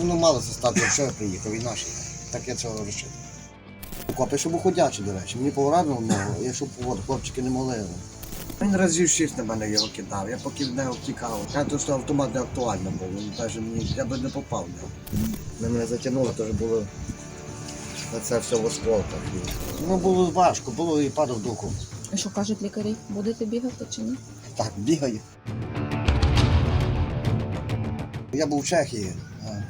Воно мало стати, що я приїхав, і наші. Так я цього вирішив. Копи, щоб уходячі, до речі. Мені поранило ногу, я щоб воду, хлопчики не молили. Він разів шість на мене його кидав, я поки в нього втікав. Я то, що автомат не актуально був, він каже, мені я би не попав в нього. На мене затягнуло, теж було на це все в осколках. Ну було важко, було і падав духом. А що кажуть лікарі? Будете бігати чи ні? Так, бігаю. Я був в Чехії,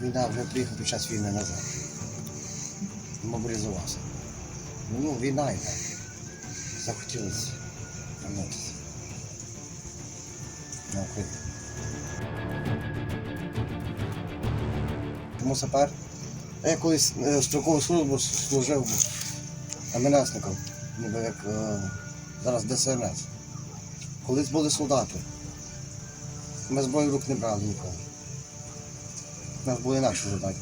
війна вже приїхав під час війни назад. Мобілізувався. Ну, війна і так. Захотілося вернутися. На Україну. Тому сапер. Я колись е, строкову службу служив МНСником, ніби як е, зараз ДСНС. Колись були солдати. Ми зброю рук не брали ніколи. У нас були інакші завдання.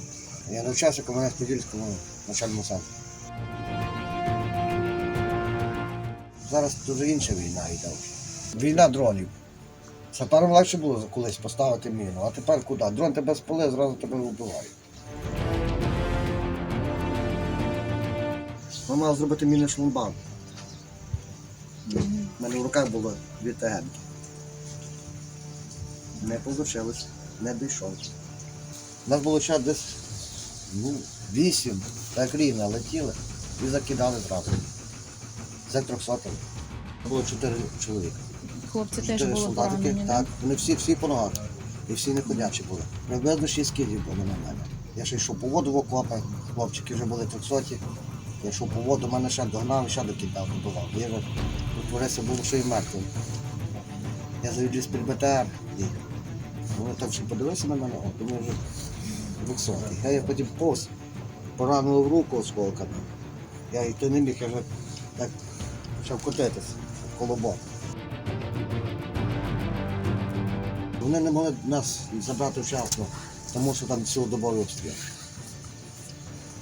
Я навчався в Кам'янець-Подільському навчальному центрі. Зараз дуже інша війна йде. Війна дронів. Сапером легше було колись поставити міну, а тепер куди? Дрон тебе спалив, зразу тебе вбиває. Ми мали зробити міни шлумбан. У мене в руках було дві тегенки. Не вийшло, не дійшов. У нас було час десь ну, вісім, так рівно летіли і закидали зразу. За 300 Було чотири чоловіка. Хлопці теж були солдатики, поранені, так. Вони всі, всі по ногах. І всі не ходячі були. Приблизно шість кілів було на мене. Я ще йшов по воду в окопи, хлопчики вже були трьохсоті. Я йшов по воду, мене ще догнав ще докидав, добивав. Я вже утворився, був ще й мертвий. Я завідлюсь під БТР і вони так що подивився на мене, о, думаю, вже двохсотий. Я їх потім повз, поранило в руку осколками. Я йти не міг, я вже так почав котитись в колобок. Вони не могли нас забрати вчасно, тому що там цілодобовий обстріл.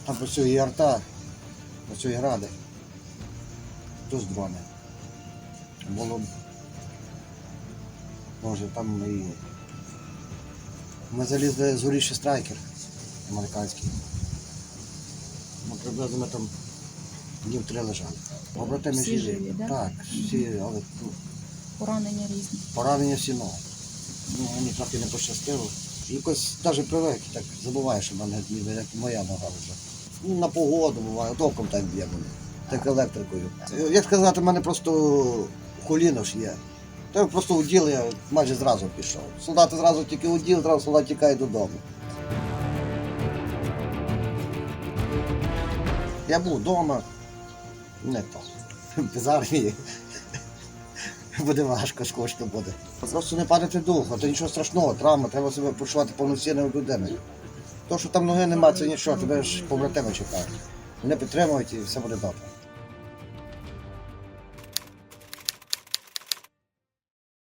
Там працює і арта, працює гради, тут дрони. Було, може, там і ми залізли з горіші страйкер американський. Ну, приблизно ми там днів три лежали. Побратими Всі живі, да? Так, всі, але ну, Поранення різні. поранення всі ноги. Ну, мені трохи не пощастило. Якось навіть привик, так забуваю, що в мене ніби як моя нога вже. Ну, на погоду буває, током так б'є мене, так електрикою. Як сказати, в мене просто коліно ж є. Так просто уділ я майже зразу пішов. Солдати зразу тільки уділ, зразу солдат тікає додому. Я був вдома, не то. Без армії. Буде важко, скучно буде. Просто не падати духу, це нічого страшного, травма, треба себе почувати повноцінною людиною. То, що там ноги немає, це нічого, тебе ж побратими чекають. Вони підтримують і все буде добре.